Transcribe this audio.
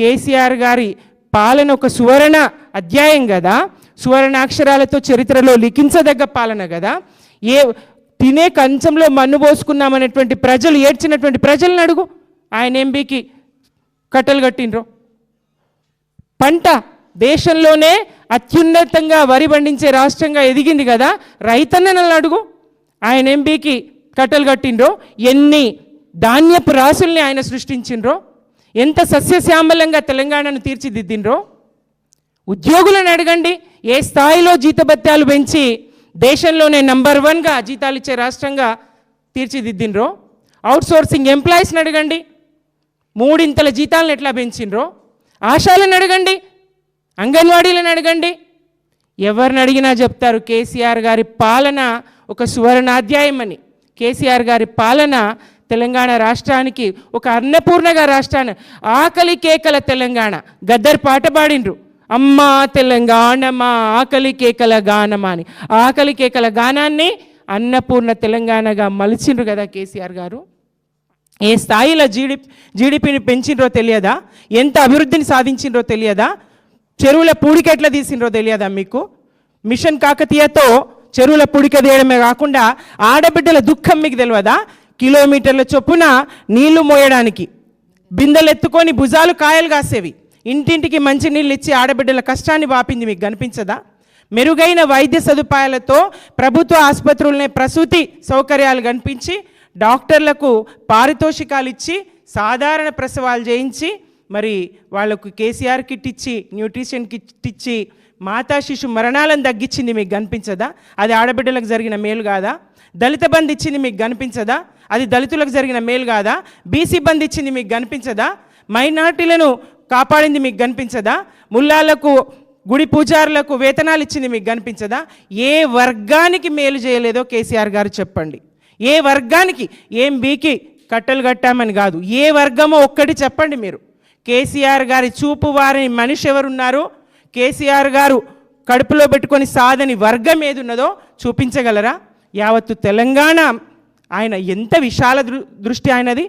కేసీఆర్ గారి పాలన ఒక సువర్ణ అధ్యాయం కదా సువర్ణాక్షరాలతో చరిత్రలో లిఖించదగ్గ పాలన కదా ఏ తినే కంచంలో మన్ను పోసుకున్నామనేటువంటి ప్రజలు ఏడ్చినటువంటి ప్రజలను అడుగు. ఆయన ఎంబీకి కట్టలు కట్టిండ్రో. పంట దేశంలోనే అత్యున్నతంగా వరి పండించే రాష్ట్రంగా ఎదిగింది కదా రైతన్నలను అడుగు. ఆయన ఎంపీకి కట్టలు కట్టిండ్రో. ఎన్ని ధాన్యపు రాసుల్ని ఆయన సృష్టించిండ్రో. ఎంత సస్యశ్యామలంగా తెలంగాణను తీర్చిదిద్దిండ్రో? ఉద్యోగులను అడగండి ఏ స్థాయిలో జీతభత్యాలు పెంచి దేశంలోనే నంబర్ వన్గా జీతాలు ఇచ్చే రాష్ట్రంగా తీర్చిదిద్దిండ్రో? అవుట్సోర్సింగ్ ఎంప్లాయీస్ని అడగండి మూడింతల జీతాలను ఎట్లా పెంచిండ్రో? ఆశాలను అడగండి అంగన్వాడీలను అడగండి. ఎవరిని అడిగినా చెప్తారు కేసీఆర్ గారి పాలన ఒక సువర్ణాధ్యాయం అని కేసీఆర్ గారి పాలన తెలంగాణ రాష్ట్రానికి ఒక అన్నపూర్ణగా రాష్ట్రాన్ని. ఆకలి కేకల తెలంగాణ. గద్దర్ పాట పాడిండ్రు. అమ్మా తెలంగాణమా ఆకలి కేకల గానమా అని. ఆకలి కేకల గానాన్ని అన్నపూర్ణ తెలంగాణగా మలిచిండ్రు కదా కేసీఆర్ గారు. ఏ స్థాయిలో జీడి జీడిపిని పెంచిండ్రో తెలియదా? ఎంత అభివృద్ధిని సాధించిండ్రో తెలియదా? చెరువుల పూడిక ఎట్లా తీసిండ్రో తెలియదా మీకు? మిషన్ కాకతీయతో చెరువుల పూడిక తీయడమే కాకుండా ఆడబిడ్డల దుఃఖం మీకు తెలియదా? కిలోమీటర్ల చొప్పున నీళ్ళు మోయడానికి. బిందెలు ఎత్తుకొని భుజాలు కాయలు కాసేవి. ఇంటింటికి మంచి నీళ్ళు ఇచ్చి ఆడబిడ్డల కష్టాన్ని వాపింది మీకు కనిపించదా? మెరుగైన వైద్య సదుపాయాలతో ప్రభుత్వ ఆసుపత్రులనే ప్రసూతి సౌకర్యాలు కనిపించి డాక్టర్లకు పారితోషికాలు ఇచ్చి సాధారణ ప్రసవాలు చేయించి మరి వాళ్ళకు కేసీఆర్ కిట్ ఇచ్చి న్యూట్రిషన్ కిట్ ఇచ్చి మాతా శిశు మరణాలను తగ్గించింది మీకు కనిపించదా? అది ఆడబిడ్డలకు జరిగిన మేలు కాదా? దళిత బంధు ఇచ్చింది మీకు కనిపించదా? అది దళితులకు జరిగిన మేలు కాదా? బీసీ బంధు ఇచ్చింది మీకు కనిపించదా? మైనార్టీలను కాపాడింది మీకు కనిపించదా? ముల్లాలకు గుడి పూజారులకు వేతనాలు ఇచ్చింది మీకు కనిపించదా? ఏ వర్గానికి మేలు చేయలేదో కేసీఆర్ గారు చెప్పండి. ఏ వర్గానికి? ఏం బీకి కట్టలు కట్టామని కాదు. ఏ వర్గమో ఒక్కటి చెప్పండి మీరు. కేసీఆర్ గారి చూపు వారిని మనిషి ఎవరున్నారు? కేసీఆర్ గారు కడుపులో పెట్టుకొని సాధని వర్గం ఏది ఉన్నదో చూపించగలరా? యావత్తు తెలంగాణ ఆయన ఎంత విశాల దృ దృష్టి ఆయనది?